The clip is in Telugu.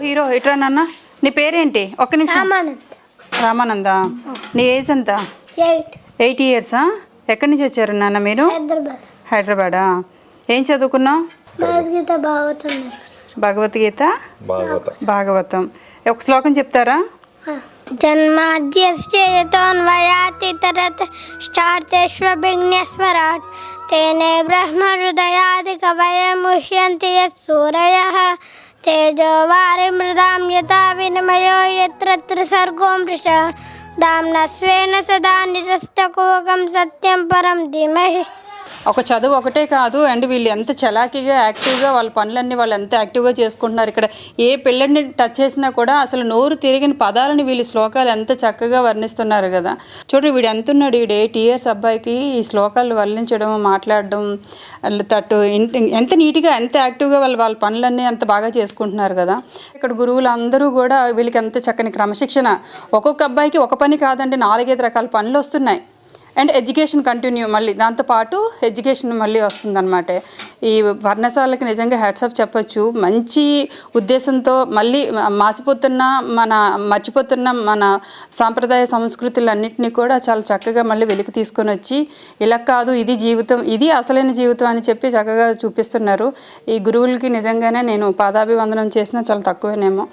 హీరో ఇట్రా నాన్న? నీ పేరేంటి? ఒక్క నిమిషం. రామానంద్. రామానంద? నీ ఏజ్ ఎంత? ఎయిట్. ఇయర్సా ఎక్కడి నుంచి వచ్చారు నాన్న మీరు? హైదరాబాద్. హైదరాబాదా? ఏం చదువుకున్నావు? భగవద్గీత భాగవతం భగవద్గీత? భాగవత. భాగవతం. ఒక శ్లోకం చెప్తారా? జన్మాద్యశ్చేతోన్వయాతి తరత్ స్టార్తేష్విఘ్నేశ్వరాట్ తేనే బ్రహ్మ హృదయాది కవయ ముహ్యంతి సూరయ तेजो वारिमृदां यथा विनिमयो यत्र सर्गो मृषः दाम्ना स्वेन सदा निरस्तकोकं सत्यं परं धीमहि ఒక చదువు ఒకటే కాదు అండ్ వీళ్ళు ఎంత చలాకీగా యాక్టివ్గా వాళ్ళ పనులన్నీ వాళ్ళు ఎంత యాక్టివ్గా చేసుకుంటున్నారు. ఇక్కడ ఏ పిల్లడిని టచ్ చేసినా కూడా అసలు నోరు తిరిగిన పదాలని వీళ్ళు శ్లోకాలు ఎంత చక్కగా వర్ణిస్తున్నారు కదా. చూడండి వీడు ఎంత ఉన్నాడు వీడు ఎయిట్ ఇయర్స్ అబ్బాయికి ఈ శ్లోకాలు వర్ణించడం మాట్లాడడం తట్టు ఎంత నీట్గా ఎంత యాక్టివ్గా వాళ్ళు వాళ్ళ పనులన్నీ అంత బాగా చేసుకుంటున్నారు కదా. ఇక్కడ గురువులు అందరూ కూడా వీళ్ళకి ఎంత చక్కని క్రమశిక్షణ. ఒక్కొక్క అబ్బాయికి ఒక పని కాదండి నాలుగైదు రకాల పనులు వస్తున్నాయి. అండ్ ఎడ్యుకేషన్ కంటిన్యూ మళ్ళీ దాంతోపాటు ఎడ్యుకేషన్ మళ్ళీ వస్తుందన్నమాట. ఈ వర్ణశాలకి నిజంగా హ్యాట్సప్ చెప్పచ్చు. మంచి ఉద్దేశంతో మళ్ళీ మాసిపోతున్న మన మర్చిపోతున్న మన సాంప్రదాయ సంస్కృతులన్నింటినీ కూడా చాలా చక్కగా మళ్ళీ వెలికి తీసుకొని వచ్చి ఇలా కాదు ఇది జీవితం ఇది అసలైన జీవితం అని చెప్పి చక్కగా చూపిస్తున్నారు. ఈ గురువులకి నిజంగానే నేను పాదాభివందనం చేసినా చాలా తక్కువేనేమో.